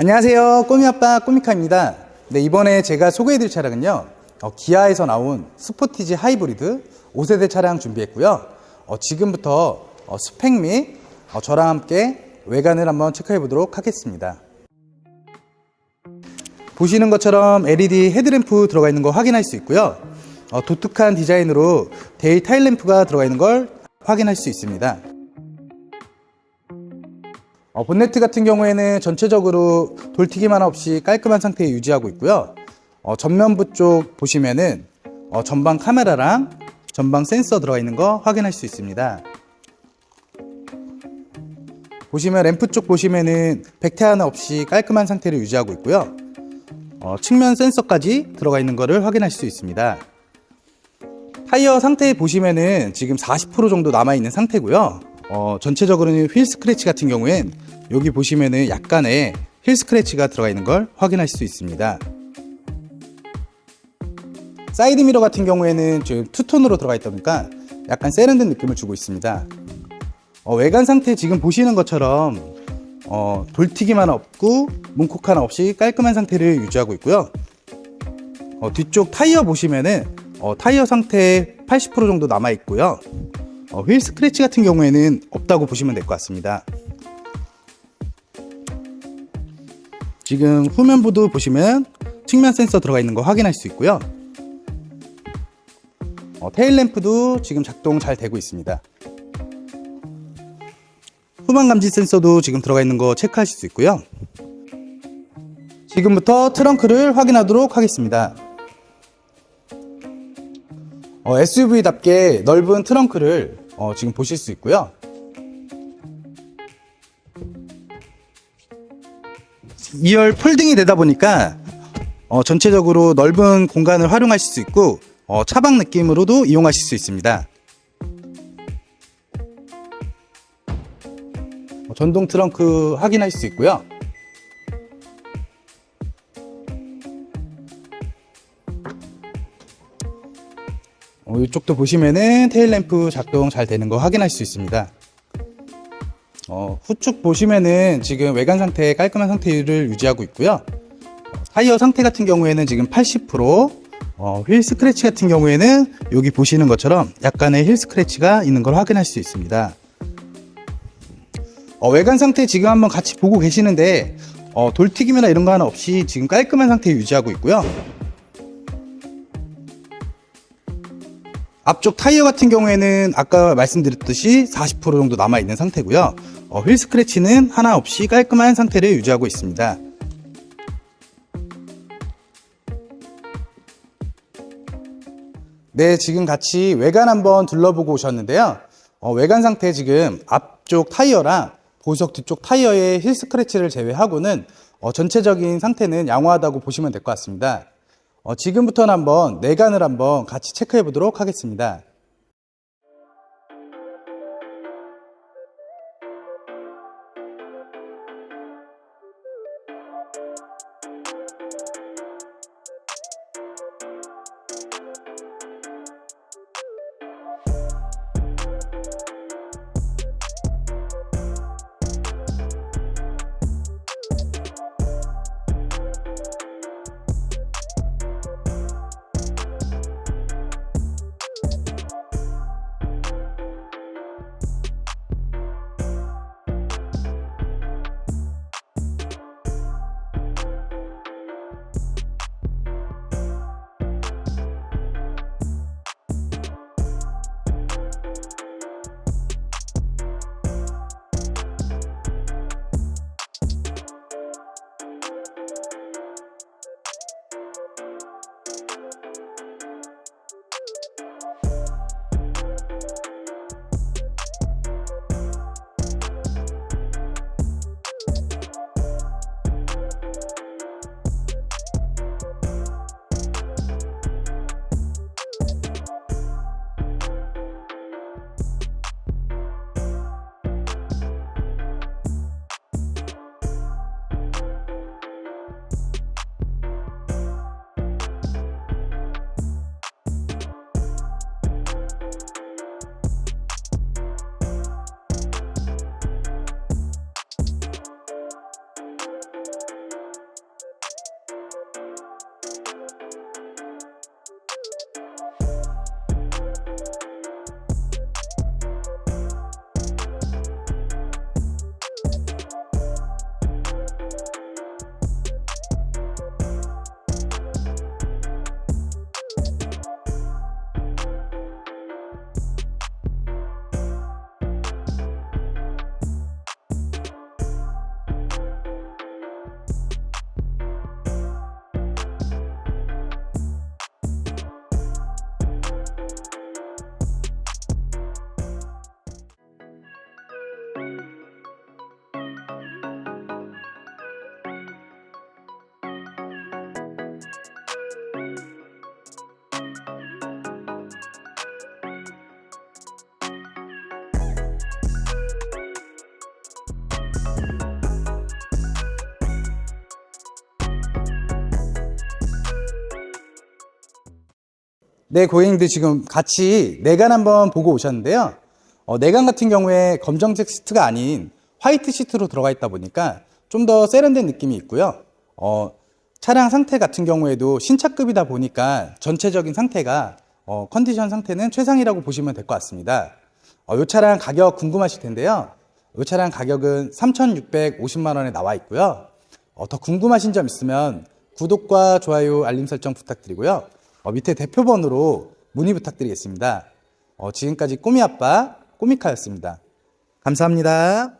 안녕하세요. 꼬미아빠 꼬미카입니다. 네, 이번에 제가 소개해드릴 차량은요. 어, 기아에서 나온 스포티지 하이브리드 5세대 차량 준비했고요. 어, 지금부터 어, 스펙 및 어, 저랑 함께 외관을 한번 체크해 보도록 하겠습니다. 보시는 것처럼 LED 헤드램프 들어가 있는 거 확인할 수 있고요. 어, 독특한 디자인으로 데이 타일 램프가 들어가 있는 걸 확인할 수 있습니다. 어, 본네트 같은 경우에는 전체적으로 돌튀김 하나 없이 깔끔한 상태에 유지하고 있고요. 어, 전면부 쪽 보시면은 어, 전방 카메라랑 전방 센서 들어가 있는 거 확인할 수 있습니다. 보시면 램프 쪽 보시면은 백태 하나 없이 깔끔한 상태를 유지하고 있고요. 어, 측면 센서까지 들어가 있는 것을 확인할 수 있습니다. 타이어 상태 보시면은 지금 40% 정도 남아 있는 상태고요. 어, 전체적으로는 휠 스크래치 같은 경우엔 여기 보시면은 약간의 휠 스크래치가 들어가 있는 걸 확인할 수 있습니다. 사이드 미러 같은 경우에는 지금 투톤으로 들어가 있다 보니까 약간 세련된 느낌을 주고 있습니다. 어, 외관 상태 지금 보시는 것처럼 어, 하나 없고 문콕 하나 없이 깔끔한 상태를 유지하고 있고요. 어, 뒤쪽 타이어 보시면은 어, 타이어 상태 80% 정도 남아 있고요. 어, 휠 스크래치 같은 경우에는 없다고 보시면 될 것 같습니다. 지금 후면부도 보시면 측면 센서 들어가 있는 거 확인할 수 있고요. 어, 테일 램프도 지금 작동 잘 되고 있습니다. 후방 감지 센서도 지금 들어가 있는 거 체크하실 수 있고요. 지금부터 트렁크를 확인하도록 하겠습니다. 어, SUV답게 넓은 트렁크를 어, 지금 보실 수 있고요. 2열 폴딩이 되다 보니까 어, 전체적으로 넓은 공간을 활용하실 수 있고 어, 차박 느낌으로도 이용하실 수 있습니다. 어, 전동 트렁크 확인하실 수 있고요. 어, 이쪽도 보시면은 테일 램프 작동 잘 되는 거 확인할 수 있습니다. 어, 후측 보시면은 지금 외관 상태 깔끔한 상태를 유지하고 있고요. 타이어 상태 같은 경우에는 지금 80%, 어, 휠 스크래치 같은 경우에는 여기 보시는 것처럼 약간의 힐 스크래치가 있는 걸 확인할 수 있습니다. 어, 외관 상태 지금 한번 같이 보고 계시는데 어, 돌 튀김이나 이런 거 하나 없이 지금 깔끔한 상태 유지하고 있고요. 앞쪽 타이어 같은 경우에는 아까 말씀드렸듯이 40% 정도 남아 있는 상태고요. 어, 휠 스크래치는 하나 없이 깔끔한 상태를 유지하고 있습니다. 네, 지금 같이 외관 한번 둘러보고 오셨는데요. 어, 외관 상태 지금 앞쪽 타이어랑 보석 뒤쪽 타이어의 힐 스크래치를 제외하고는 어, 전체적인 상태는 양호하다고 보시면 될 것 같습니다. 어, 지금부터는 한번 내관을 한번 같이 체크해 보도록 하겠습니다. 네, 고객님들 지금 같이 내관 한번 보고 오셨는데요. 어, 내관 같은 경우에 검정색 시트가 아닌 화이트 시트로 들어가 있다 보니까 좀 더 세련된 느낌이 있고요. 어, 차량 상태 같은 경우에도 신차급이다 보니까 전체적인 상태가 어, 컨디션 상태는 최상이라고 보시면 될 것 같습니다. 어, 이 차량 가격 궁금하실 텐데요. 이 차량 가격은 3,650만 원에 나와 있고요. 어, 더 궁금하신 점 있으면 구독과 좋아요, 알림 설정 부탁드리고요. 어, 밑에 대표번호로 문의 부탁드리겠습니다. 어, 지금까지 꼬미아빠 꼬미카였습니다. 감사합니다.